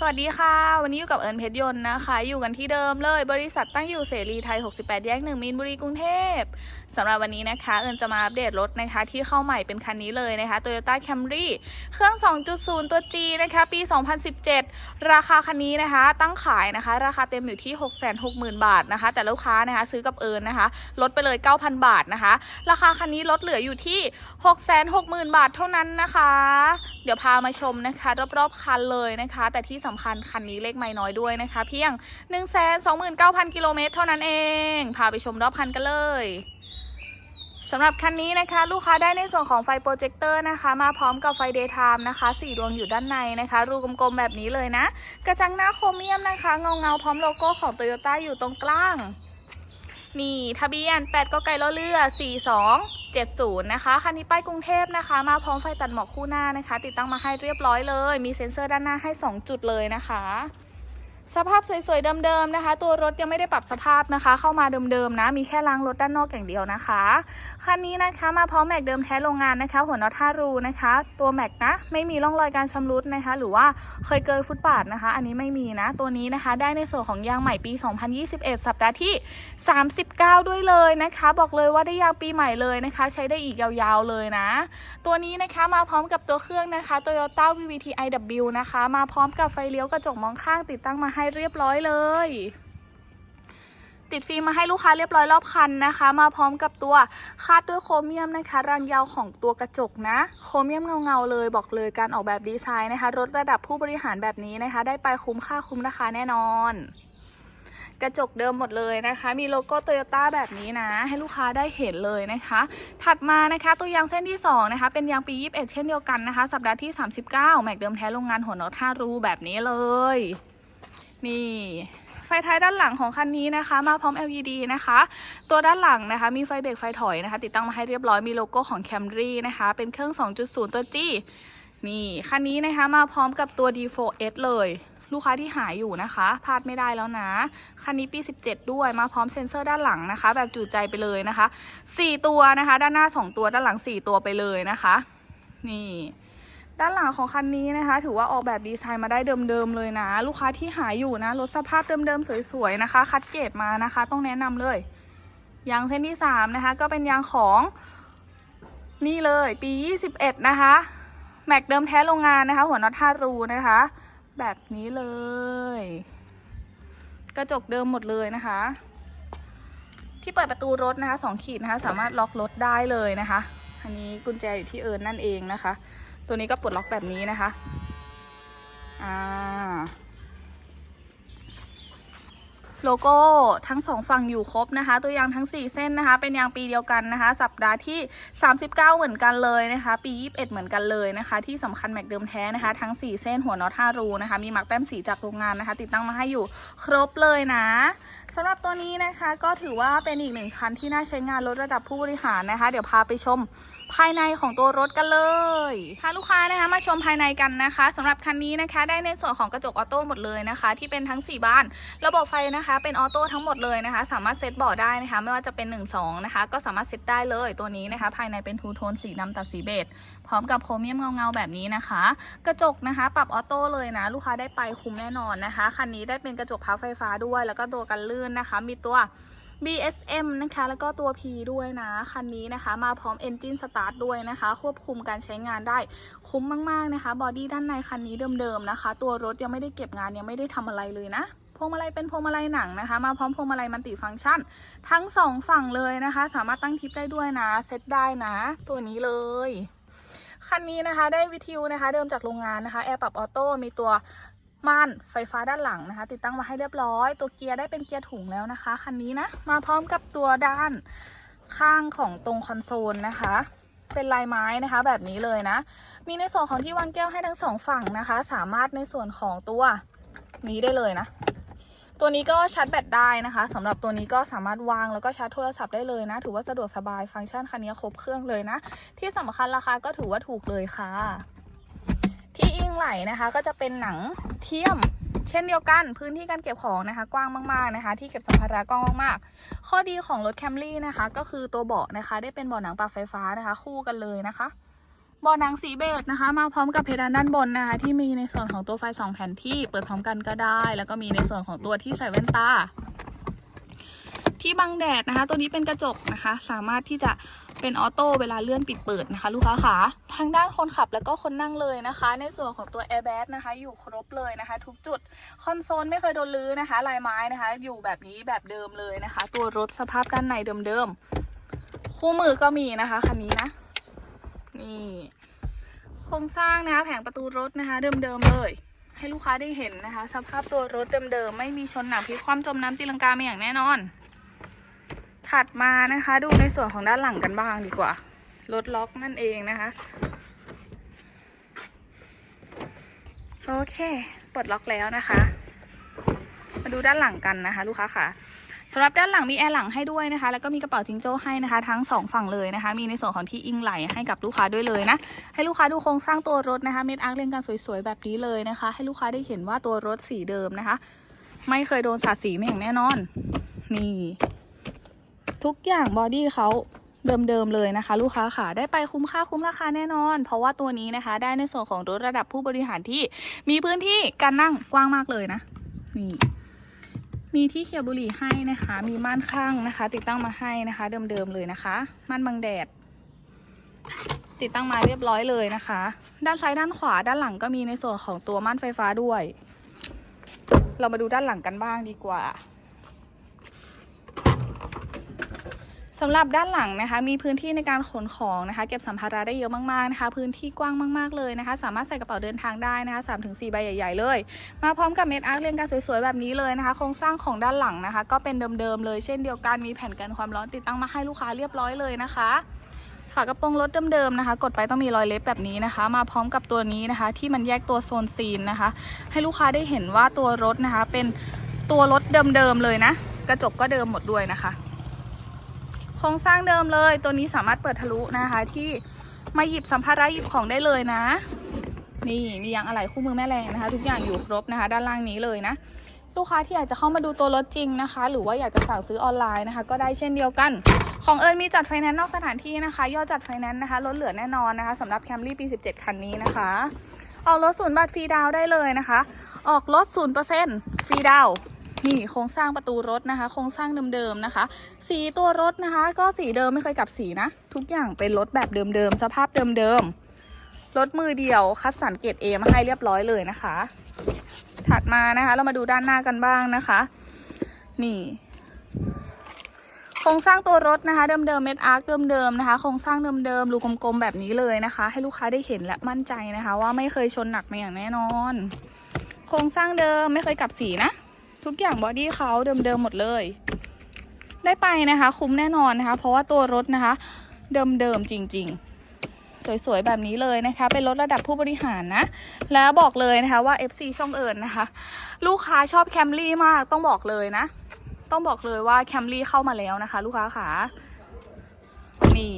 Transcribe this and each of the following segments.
สวัสดีค่ะ วันนี้อยู่กับเอิญเพชรยนต์นะคะ อยู่กันที่เดิมเลย บริษัทตั้งอยู่เสรีไทย 68 แยกหนึ่งมีนบุรีกรุงเทพสำหรับวันนี้นะคะ เอิญจะมาอัปเดตรถนะคะ ที่เข้าใหม่เป็นคันนี้เลยนะคะ Toyota Camry เครื่อง 2.0 ตัว G นะคะ ปี 2017 ราคาคันนี้นะคะ ตั้งขายนะคะ ราคาเต็มอยู่ที่ 660,000 บาทนะคะ แต่ลูกค้านะคะซื้อกับเอิญนะคะ ลดไปเลย 9,000 บาทนะคะ ราคาคันนี้ลดเหลืออยู่ที่ 660,000 บาทเท่านั้นนะคะ เดี๋ยวพามาชมนะคะ รอบๆคันเลยนะคะ แต่ที่สำคัญคันนี้เลขไม่น้อยด้วยนะคะ เพียง 129,000 กิโลเมตรเท่านั้นเอง พาไปชมรอบคันกันเลยสำหรับคันนี้นะคะ ลูกค้าได้ในส่วนของไฟโปรเจคเตอร์นะคะ มาพร้อมกับไฟ Daytime นะคะสีดวงอยู่ด้านในนะคะ รูกลมๆแบบนี้เลยนะ กระจังหน้าโครเมียมนะคะ เงาๆพร้อมโลโก้ของ Toyota อยู่ตรงกลาง นี่ทะเบียน 8กไก่ล้อเรือ 70 นะคะ คันนี้ป้ายกรุงเทพนะคะ มาพร้อมไฟตัดหมอกคู่หน้านะคะ ติดตั้งมาให้เรียบร้อยเลย มีเซ็นเซอร์ด้านหน้าให้ 2 จุดเลยนะคะ สภาพสวยๆเดิมๆนะคะ ตัวรถยังไม่ได้ปรับสภาพนะคะ เข้ามาเดิมๆนะ มีแค่ล้างรถด้านนอกอย่างเดียวนะคะคันนี้นะคะมาพร้อมแม็กเดิมแท้โรงงานนะคะ หัวน็อตท่ารูนะคะ ตัวแม็กนะไม่มีร่องรอยการชำรุดนะคะ หรือว่าเคยเกินฟุตบาทนะคะ อันนี้ไม่มีนะ ตัวนี้นะคะ ได้ในส่วนของยางใหม่ปี 2021 สัปดาห์ที่ 39 ด้วยเลยนะคะ บอกเลยว่าได้ยางปีใหม่เลยนะคะ ใช้ได้อีกยาวๆเลยนะ ตัวนี้นะคะมาพร้อมกับตัวเครื่องนะคะ Toyota VVT iW นะคะ มาพร้อมกับไฟเลี้ยวกระจกมองข้างติดตั้งมาให้เรียบร้อยเลย ติดฟิล์มมาให้ลูกค้าเรียบร้อยรอบคันนะคะ มาพร้อมกับตัวคาดด้วยโครเมียมนะคะ รางยาวของตัวกระจกนะ โครเมียมเงาๆเลยบอกเลยการออกแบบดีไซน์นะคะ รถระดับผู้บริหารแบบนี้นะคะ ได้ไปคุ้มค่าคุ้มราคาแน่นอนกระจกเดิมหมดเลยนะคะ มีโลโก้โตโยต้าแบบนี้นะ ให้ลูกค้าได้เห็นเลยนะคะ ถัดมานะคะ ตัวยางเส้นที่ 2 นะคะ เป็นยางปี 21 เช่นเดียวกันนะคะ สัปดาห์ที่ 39 แม็กเดิมแท้โรงงานหัวน็อต5รูแบบนี้เลย นี่ไฟท้ายด้านหลังของคันนี้นะคะ มาพร้อม LED นะคะ ตัวด้านหลังนะคะ มีไฟเบรกไฟถอยนะคะ ติดตั้งมาให้เรียบร้อยมีโลโก้ของ Camry นะคะ เป็นเครื่อง 2.0 ตัว G นี่คันนี้นะคะมาพร้อมกับตัว D4S เลย ลูกค้าที่หายอยู่นะคะพลาดไม่ได้แล้วนะ คันนี้ปี 17 ด้วยมาพร้อมเซ็นเซอร์ด้านหลังนะคะ แบบจุใจไปเลยนะคะ 4 ตัวนะคะ ด้านหน้า 2 ตัวด้านหลัง 4 ตัวไปเลยนะคะ นี่ ด้านหลังของคันนี้นะคะ ถือว่าออกแบบดีไซน์มาได้เดิมๆเลยนะ ลูกค้าที่หาอยู่นะรถสภาพเดิมๆสวยๆนะคะ คัดเกรดมานะคะ ต้องแนะนำเลยยางเส้นที่3นะคะ ก็เป็นยางของนี่เลยปี 21 นะคะ แม็กเดิมแท้โรงงานนะคะ หัวน็อตท่ารูนะคะ แบบนี้เลย กระจกเดิมหมดเลยนะคะ ที่เปิดประตูรถนะคะสองขีดนะคะ สามารถล็อกรถได้เลยนะคะ อันนี้กุญแจอยู่ที่เอิญนั่นเองนะคะ ตัวนี้ก็ปลดล็อกแบบนี้นะคะ อ่า โลโก้ทั้งสองฝั่งอยู่ครบนะคะ ตัวยางทั้ง 4 เส้นนะคะ เป็นยางปีเดียวกันนะคะ สัปดาห์ที่ 39 เหมือนกันเลยนะคะ ปี 21 เหมือนกันเลยนะคะ ที่สำคัญแม็กเดิมแท้นะคะ ทั้ง 4 เส้นหัวน็อต5รูนะคะ มีมาร์กแต้มสีจากโรงงานนะคะ ติดตั้งมาให้อยู่ครบเลยนะสำหรับตัวนี้นะคะก็ถือว่าเป็นอีกหนึ่งคันที่น่าใช้งานรถระดับผู้บริหารนะคะ เดี๋ยวพาไปชม ภายในของตัวรถกันเลยพาลูกค้านะคะมาชมภายในกันนะคะสำหรับคันนี้นะคะ ได้ในส่วนของกระจกออโต้หมดเลยนะคะ ที่เป็นทั้ง 4 บ้าน ระบบไฟนะคะ เป็นออโต้ทั้งหมดเลยนะคะ สามารถเซตเบาะได้นะคะ ไม่ว่าจะเป็น 1 2 นะคะ ก็สามารถเซตได้เลยตัวนี้นะคะ ภายในเป็นทูโทนสีดำตัดสีเบจพร้อมกับโครเมียมเงาๆแบบนี้นะคะ กระจกนะคะ ปรับออโต้เลยนะ ลูกค้าได้ไปคุ้มแน่นอนนะคะคันนี้ได้เป็นกระจกพับไฟฟ้าด้วย แล้วก็ตัวกันลื่นนะคะ มีตัว BSM นะคะ แล้วก็ตัว P ด้วยนะ คันนี้นะคะ มาพร้อม Engine Start ด้วยนะคะ ควบคุมการใช้งานได้คุ้มมาก ๆ นะคะ บอดี้ด้านในคันนี้เดิม ๆ นะคะ ตัวรถยังไม่ได้เก็บงานยังไม่ได้ทำอะไรเลยนะพวงมาลัยเป็นพวงมาลัยหนังนะคะ มาพร้อมพวงมาลัยมัลติฟังก์ชัน ทั้งสองฝั่งเลยนะคะ สามารถตั้งทิปได้ด้วยนะ เซตได้นะ ตัวนี้เลยคันนี้นะคะได้วิทยุนะคะ เดิมจากโรงงานนะคะแอร์ปรับออโต้มีตัว ม่านไฟฟ้าด้านหลังนะคะ ติดตั้งมาให้เรียบร้อย ตัวเกียร์ได้เป็นเกียร์ถุงแล้วนะคะ คันนี้นะ มาพร้อมกับตัวด้านข้างของตรงคอนโซลนะคะ เป็นลายไม้นะคะแบบนี้เลยนะ มีในส่วนของที่วางแก้วให้ทั้งสองฝั่งนะคะ สามารถในส่วนของตัวนี้ได้เลยนะ ตัวนี้ก็ชาร์จแบตได้นะคะสำหรับตัวนี้ก็สามารถวางแล้วก็ชาร์จโทรศัพท์ได้เลยนะ ถือว่าสะดวกสบายฟังก์ชันคันนี้ครบเครื่องเลยนะ ที่สำคัญราคาก็ถือว่าถูกเลยค่ะ งไหลนะคะ ก็จะเป็นหนังเทียม เช่นเดียวกันพื้นที่การเก็บของนะคะ กว้างมากๆนะคะ ที่เก็บสัมภาระกว้างมากๆข้อดีของรถแคมรี่นะคะ ก็คือตัวเบาะนะคะ ได้เป็นเบาะหนังปรับไฟฟ้านะคะ คู่กันเลยนะคะเบาะหนังสีเบจนะคะ มาพร้อมกับเพดานด้านบนนะคะ ที่มีในส่วนของตัวไฟสองแผ่นที่เปิดพร้อมกันก็ได้ แล้วก็มีในส่วนของตัวที่ใส่แว่นตา ที่บังแดดนะคะ ตัวนี้เป็นกระจกนะคะ สามารถที่จะเป็นออโต้เวลาเลื่อนปิดเปิดนะคะ ลูกค้าขาทางด้านคนขับแล้วก็คนนั่งเลยนะคะ ในส่วนของตัวแอร์แบ็นะคะ อยู่ครบเลยนะคะ ทุกจุดคอนโซลไม่เคยโดนลื้อนะคะ ลายไม้นะคะ อยู่แบบนี้แบบเดิมเลยนะคะ ตัวรถสภาพด้านในเดิมๆคู่มือก็มีนะคะคันนี้นะนี่โครงสร้างนะคะแผงประตูรถนะคะ เดิมๆเลยให้ลูกค้าได้เห็นนะคะ สภาพตัวรถเดิมๆ ไม่มีชนหนักพลิกคว่ำจมน้ำตีลังกาไม่อย่างแน่นอน ถัดมานะคะดูในส่วนของด้านหลังกันบ้างดีกว่า รถล็อกนั่นเองนะคะ โอเค ปลดล็อกแล้วนะคะ มาดูด้านหลังกันนะคะ ลูกค้าค่ะสำหรับด้านหลังมีแอร์หลังให้ด้วยนะคะ แล้วก็มีกระเป๋าจิงโจ้ให้นะคะ ทั้งสองฝั่งเลยนะคะ มีในส่วนของที่อิงไหลให้กับลูกค้าด้วยเลยนะ ให้ลูกค้าดูโครงสร้างตัวรถนะคะ เม็ดอาร์คเรียงกันสวยๆแบบนี้เลยนะคะ ให้ลูกค้าได้เห็นว่าตัวรถสีเดิมนะคะ ไม่เคยโดนสาดสีม่อย่างแน่นอน นี่ ทุกอย่างบอดี้เขาเดิมๆเลยนะคะ ลูกค้าค่ะได้ไปคุ้มค่าคุ้มราคาแน่นอน เพราะว่าตัวนี้นะคะ ได้ในส่วนของรถระดับผู้บริหารที่มีพื้นที่การนั่งกว้างมากเลยนะนี่มีที่เขียวบุหรี่ให้นะคะ มีม่านข้างนะคะ ติดตั้งมาให้นะคะ เดิมๆเลยนะคะม่านบังแดด ติดตั้งมาเรียบร้อยเลยนะคะ ด้านซ้ายด้านขวาด้านหลังก็มีในส่วนของตัวม่านไฟฟ้าด้วย เรามาดูด้านหลังกันบ้างดีกว่า สำหรับด้านหลังนะคะ มีพื้นที่ในการขนของนะคะ เก็บสัมภาระได้เยอะมากๆนะคะ พื้นที่กว้างมากๆเลยนะคะ สามารถใส่กระเป๋าเดินทางได้นะคะ3-4ถึงใบใหญ่ๆเลย มาพร้อมกับเมดอาร์เรียงกันสวยๆแบบนี้เลยนะคะ โครงสร้างของด้านหลังนะคะ ก็เป็นเดิมๆเลยเช่นเดียวกันมีแผ่นกันความร้อนติดตั้งมาให้ลูกค้าเรียบร้อยเลยนะคะฝากระโปรงรถเดิมๆนะคะ กดไปต้องมีรอยเล็บแบบนี้นะคะ มาพร้อมกับตัวนี้นะคะ ที่มันแยกตัวโซนซีนนะคะ ให้ลูกค้าได้เห็นว่าตัวรถนะคะ เป็นตัวรถเดิมๆเลยนะ กระจกก็เดิมหมดด้วยนะคะ โครงสร้างเดิมเลย ตัวนี้สามารถเปิดทะลุนะคะที่มาหยิบสัมภาระหยิบของได้เลยนะ นี่มียางอะไหล่คู่มือแม่แรงนะคะ ทุกอย่างอยู่ครบนะคะ ด้านล่างนี้เลยนะ ลูกค้าที่อยากจะเข้ามาดูตัวรถจริงนะคะ หรือว่าอยากจะสั่งซื้อออนไลน์นะคะ ก็ได้เช่นเดียวกัน ของเอิญมีจัดไฟแนนซ์นอกสถานที่นะคะยอดจัดไฟแนนซ์นะคะลดเหลือแน่นอนนะคะสำหรับแคมรี่ปี 17 คันนี้นะคะ ออกรถศูนย์บาทฟรีดาวได้เลยนะคะ ออกรถศูนย์เปอร์เซ็นต์ฟรีดาว นี่โครงสร้างประตูรถนะคะ โครงสร้างเดิมๆนะคะ สีตัวรถนะคะ ก็สีเดิมไม่เคยกลับสีนะ ทุกอย่างเป็นรถแบบเดิมๆสภาพเดิมๆรถมือเดียวคัดสรรเกรดเอมาให้เรียบร้อยเลยนะคะ ถัดมานะคะ เรามาดูด้านหน้ากันบ้างนะคะ นี่โครงสร้างตัวรถนะคะ เดิมๆเม็ดอาร์คเดิมๆนะคะโครงสร้างเดิมๆรูกลมๆแบบนี้เลยนะคะ ให้ลูกค้าได้เห็นและมั่นใจนะคะ ว่าไม่เคยชนหนักมาอย่างแน่นอน โครงสร้างเดิมไม่เคยกลับสีนะ ทุกอย่างบอดี้เขาเดิมๆหมดเลย ได้ไปนะคะ คุ้มแน่นอนนะคะ เพราะว่าตัวรถนะคะ เดิมๆจริง ๆสวยๆ แบบนี้เลยนะคะ เป็นรถระดับผู้บริหารนะ แล้วบอกเลยนะคะว่า FC ช่องเอิญนะคะ ลูกค้าชอบแคมรี่มากต้องบอกเลยนะ ต้องบอกเลยว่าแคมรี่เข้ามาแล้วนะคะ ลูกค้าขานี่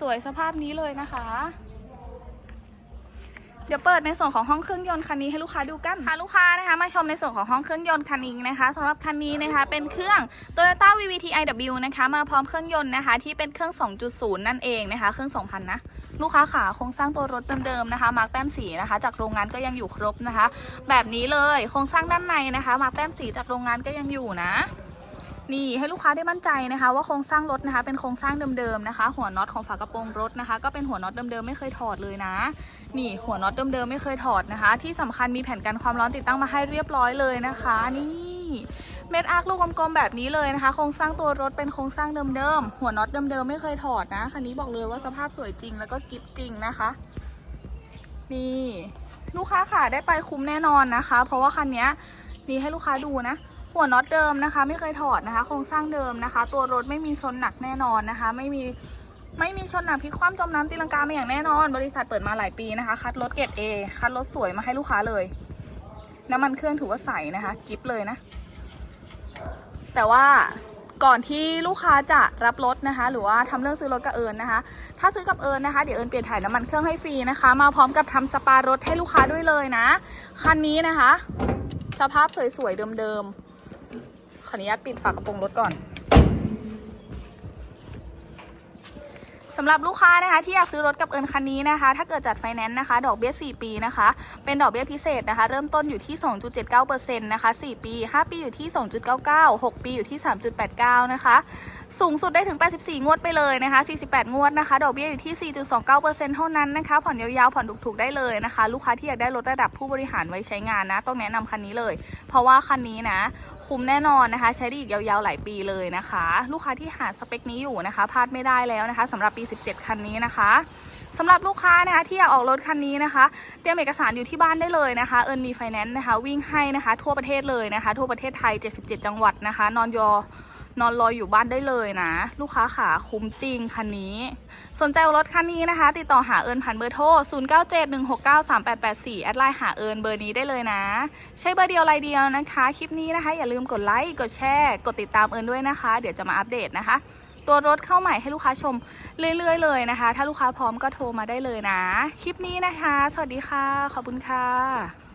สวยๆ สภาพนี้เลยนะคะ เดี๋ยวเปิดในส่วนของห้องเครื่องยนต์คันนี้ให้ลูกค้าดูกันค่ะลูกค้านะคะมาชมในส่วนของห้องเครื่องยนต์คันนี้นะคะสำหรับคันนี้นะคะเป็นเครื่อง Toyota VVT iW นะคะมาพร้อมเครื่องยนต์นะคะที่เป็นเครื่อง 2.0 นั่นเองนะคะเครื่อง 2,000 นะลูกค้าขาโครงสร้างตัวรถเดิมๆนะคะมาร์กแต้มสีนะคะ จากโรงงานก็ยังอยู่ครบนะคะ แบบนี้เลยโครงสร้างด้านในนะคะมาร์กแต้มสีจากโรงงานก็ยังอยู่นะ นี่ให้ลูกค้าได้มั่นใจนะคะ ว่าโครงสร้างรถนะคะ เป็นโครงสร้างเดิมๆนะคะ หัวน็อตของฝากระโปรงรถนะคะ ก็เป็นหัวน็อตเดิมๆไม่เคยถอดเลยนะ นี่หัวน็อตเดิมๆไม่เคยถอดนะคะ ที่สำคัญมีแผ่นกันความร้อนติดตั้งมาให้เรียบร้อยเลยนะคะ นี่เม็ดอาร์คลูกกลมๆแบบนี้เลยนะคะ โครงสร้างตัวรถเป็นโครงสร้างเดิมๆ หัวน็อตเดิมๆไม่เคยถอดนะ คันนี้บอกเลยว่าสภาพสวยจริงแล้วก็กิฟจริงนะคะ นี่ลูกค้าค่ะได้ไปคุ้มแน่นอนนะคะ เพราะว่าคันนี้นี่ให้ลูกค้าดูนะ หัวน็อตเดิมนะคะ ไม่เคยถอดนะคะ โครงสร้างเดิมนะคะ ตัวรถไม่มีชนหนักแน่นอนนะคะ ไม่มีไม่มีชนหนักพลิกคว่ำจมน้ำตีลังกามาอย่างแน่นอน บริษัทเปิดมาหลายปีนะคะ คัดรถเกรด A คัดรถสวยมาให้ลูกค้าเลย น้ำมันเครื่องถือว่าใสนะคะกิฟเลยนะ แต่ว่าก่อนที่ลูกค้าจะรับรถนะคะ หรือว่าทำเรื่องซื้อรถกับเอิญนะคะ ถ้าซื้อกับเอิญนะคะ เดี๋ยวเอิญเปลี่ยนถ่ายน้ำมันเครื่องให้ฟรีนะคะ มาพร้อมกับทำสปารถให้ลูกค้าด้วยเลยนะ คันนี้นะคะ สภาพสวยๆเดิมๆ ขออนุญาตปิดฝากระโปรงรถก่อนสำหรับลูกค้านะคะที่อยากซื้อรถกับเอิญคันนี้นะคะ ถ้าเกิดจัดไฟแนนซ์นะคะ ดอกเบี้ย 4 ปีนะคะ เป็นดอกเบี้ยพิเศษนะคะ เริ่มต้นอยู่ที่ 2.79%นะคะ 4 ปี 5 ปีอยู่ที่ 2.99 6 ปีอยู่ที่ 3.89 นะคะ สูงสุดได้ถึง 84 งวดไปเลยนะคะ 48 งวดนะคะ ดอกเบี้ยอยู่ที่ 4.29%เท่านั้นนะคะ ผ่อนยาวๆ ผ่อนถูกๆ ได้เลยนะคะ ลูกค้าที่อยากได้รถระดับผู้บริหารไว้ใช้งานนะ ต้องแนะนำคันนี้เลย เพราะว่าคันนี้นะ คุ้มแน่นอนนะคะ ใช้ได้อีกยาวๆ หลายปีเลยนะคะ ลูกค้าที่หาสเปคนี้อยู่นะคะ พลาดไม่ได้แล้วนะคะสำหรับปี 17 คันนี้นะคะสำหรับลูกค้านะคะที่อยากออกรถคันนี้นะคะ เตรียมเอกสารอยู่ที่บ้านได้เลยนะคะเอิญมีไฟแนนซ์นะคะ วิ่งให้นะคะ ทั่วประเทศเลยนะคะ ทั่วประเทศไทย 77 จังหวัดนะคะ นอนยอ นอนรออยู่บ้านได้เลยนะ ลูกค้าขาคุ้มจริงคันนี้ สนใจรถคันนี้นะคะ ติดต่อหาเอิญผ่านเบอร์โทร 0971693884 แอดไลน์หาเอิญเบอร์นี้ได้เลยนะ ใช้เบอร์เดียวไลน์เดียวนะคะ คลิปนี้นะคะ อย่าลืมกดไลค์กดแชร์ กดติดตามเอิญด้วยนะคะ เดี๋ยวจะมาอัปเดตนะคะ ตัวรถเข้าใหม่ให้ลูกค้าชมเรื่อยๆเลยนะคะ ถ้าลูกค้าพร้อมก็โทรมาได้เลยนะ คลิปนี้นะคะ สวัสดีค่ะ ขอบคุณค่ะ